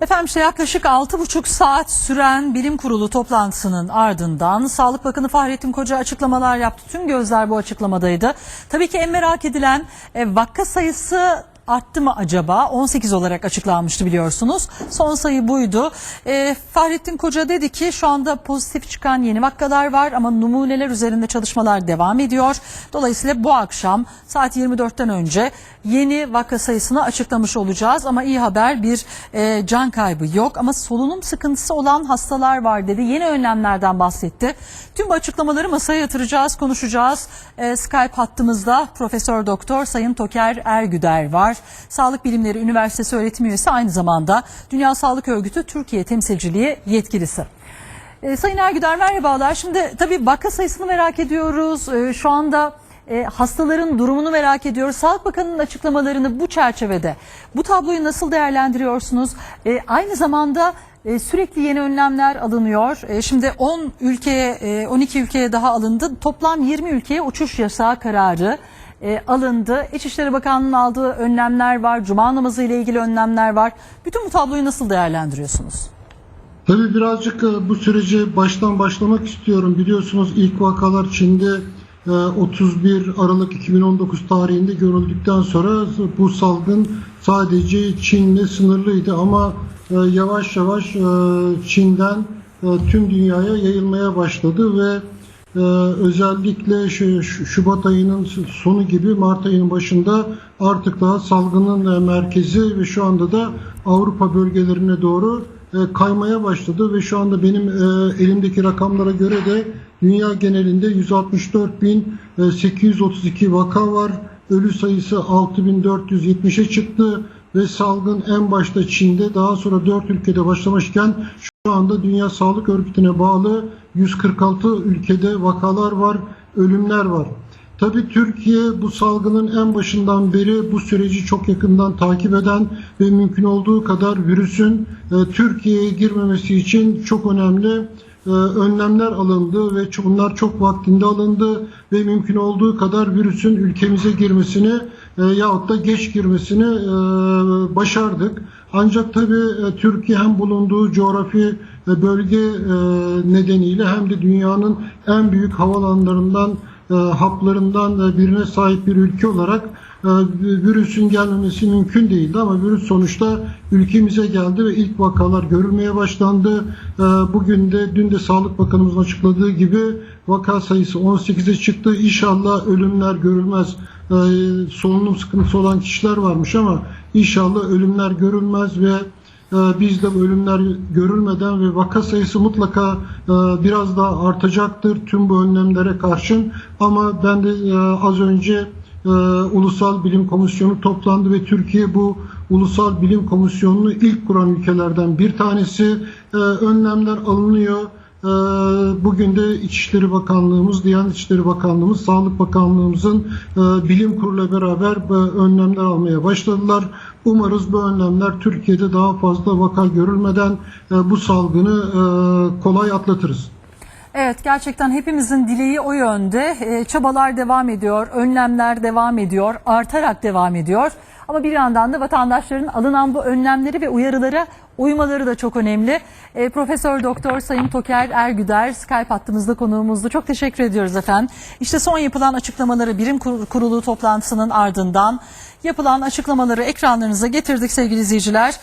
Efendim işte yaklaşık 6,5 saat süren bilim kurulu toplantısının ardından Sağlık Bakanı Fahrettin Koca açıklamalar yaptı. Tüm gözler bu açıklamadaydı. Tabii ki en merak edilen e, vaka sayısı arttı mı acaba? 18 olarak açıklanmıştı biliyorsunuz. Son sayı buydu. E, Fahrettin Koca dedi ki şu anda pozitif çıkan yeni vakalar var ama numuneler üzerinde çalışmalar devam ediyor. Dolayısıyla bu akşam saat 24'ten önce yeni vaka sayısını açıklamış olacağız. Ama iyi haber bir e, can kaybı yok ama solunum sıkıntısı olan hastalar var dedi. Yeni önlemlerden bahsetti. Tüm bu açıklamaları masaya yatıracağız, konuşacağız. E, Skype hattımızda Profesör Doktor Sayın Toker Ergüder var. Sağlık Bilimleri Üniversitesi öğretim üyesi aynı zamanda Dünya Sağlık Örgütü Türkiye Temsilciliği yetkilisi. E, Sayın Ergüder merhabalar. Şimdi tabii vaka sayısını merak ediyoruz. E, şu anda e, hastaların durumunu merak ediyoruz. Sağlık Bakanı'nın açıklamalarını bu çerçevede bu tabloyu nasıl değerlendiriyorsunuz? E, aynı zamanda e, sürekli yeni önlemler alınıyor. E, şimdi 10 ülkeye, e, 12 ülkeye daha alındı. Toplam 20 ülkeye uçuş yasağı kararı e, alındı. İçişleri Bakanlığı'nın aldığı önlemler var. Cuma namazı ile ilgili önlemler var. Bütün bu tabloyu nasıl değerlendiriyorsunuz? Tabii birazcık e, bu süreci baştan başlamak istiyorum. Biliyorsunuz ilk vakalar Çin'de e, 31 Aralık 2019 tarihinde görüldükten sonra bu salgın sadece Çin'le sınırlıydı ama e, yavaş yavaş e, Çin'den e, tüm dünyaya yayılmaya başladı ve e, özellikle şu- Şubat ayının sonu gibi Mart ayının başında artık daha salgının e, merkezi ve şu anda da Avrupa bölgelerine doğru e, kaymaya başladı ve şu anda benim e, elimdeki rakamlara göre de dünya genelinde 164.832 vaka var. Ölü sayısı 6.470'e çıktı ve salgın en başta Çin'de daha sonra 4 ülkede başlamışken şu anda Dünya Sağlık Örgütü'ne bağlı 146 ülkede vakalar var, ölümler var. Tabii Türkiye bu salgının en başından beri bu süreci çok yakından takip eden ve mümkün olduğu kadar virüsün e, Türkiye'ye girmemesi için çok önemli e, önlemler alındı ve bunlar çok vaktinde alındı ve mümkün olduğu kadar virüsün ülkemize girmesini e, yahut da geç girmesini e, başardık. Ancak tabii e, Türkiye hem bulunduğu coğrafi e, bölge nedeniyle hem de dünyanın en büyük havalanlarından haplarından birine sahip bir ülke olarak virüsün gelmemesi mümkün değildi ama virüs sonuçta ülkemize geldi ve ilk vakalar görülmeye başlandı. Bugün de dün de Sağlık Bakanımızın açıkladığı gibi vaka sayısı 18'e çıktı. İnşallah ölümler görülmez. E, Solunum sıkıntısı olan kişiler varmış ama inşallah ölümler görülmez ve ee, biz de ölümler görülmeden ve vaka sayısı mutlaka e, biraz daha artacaktır tüm bu önlemlere karşın. Ama ben de e, az önce e, Ulusal Bilim Komisyonu toplandı ve Türkiye bu Ulusal Bilim Komisyonu'nu ilk kuran ülkelerden bir tanesi. E, Önlemler alınıyor. Ee, Bugün de İçişleri Bakanlığımız, Diyanet İşleri Bakanlığımız, Sağlık Bakanlığımızın e, bilim kuruyla beraber önlemler almaya başladılar. Umarız bu önlemler Türkiye'de daha fazla vaka görülmeden e, bu salgını e, kolay atlatırız. Evet gerçekten hepimizin dileği o yönde. Çabalar devam ediyor, önlemler devam ediyor, artarak devam ediyor. Ama bir yandan da vatandaşların alınan bu önlemleri ve uyarılara uymaları da çok önemli. Ee, Profesör Doktor Sayın Toker Ergüder Skype hattımızda konuğumuzdu. Çok teşekkür ediyoruz efendim. İşte son yapılan açıklamaları birim kur- kurulu toplantısının ardından yapılan açıklamaları ekranlarınıza getirdik sevgili izleyiciler.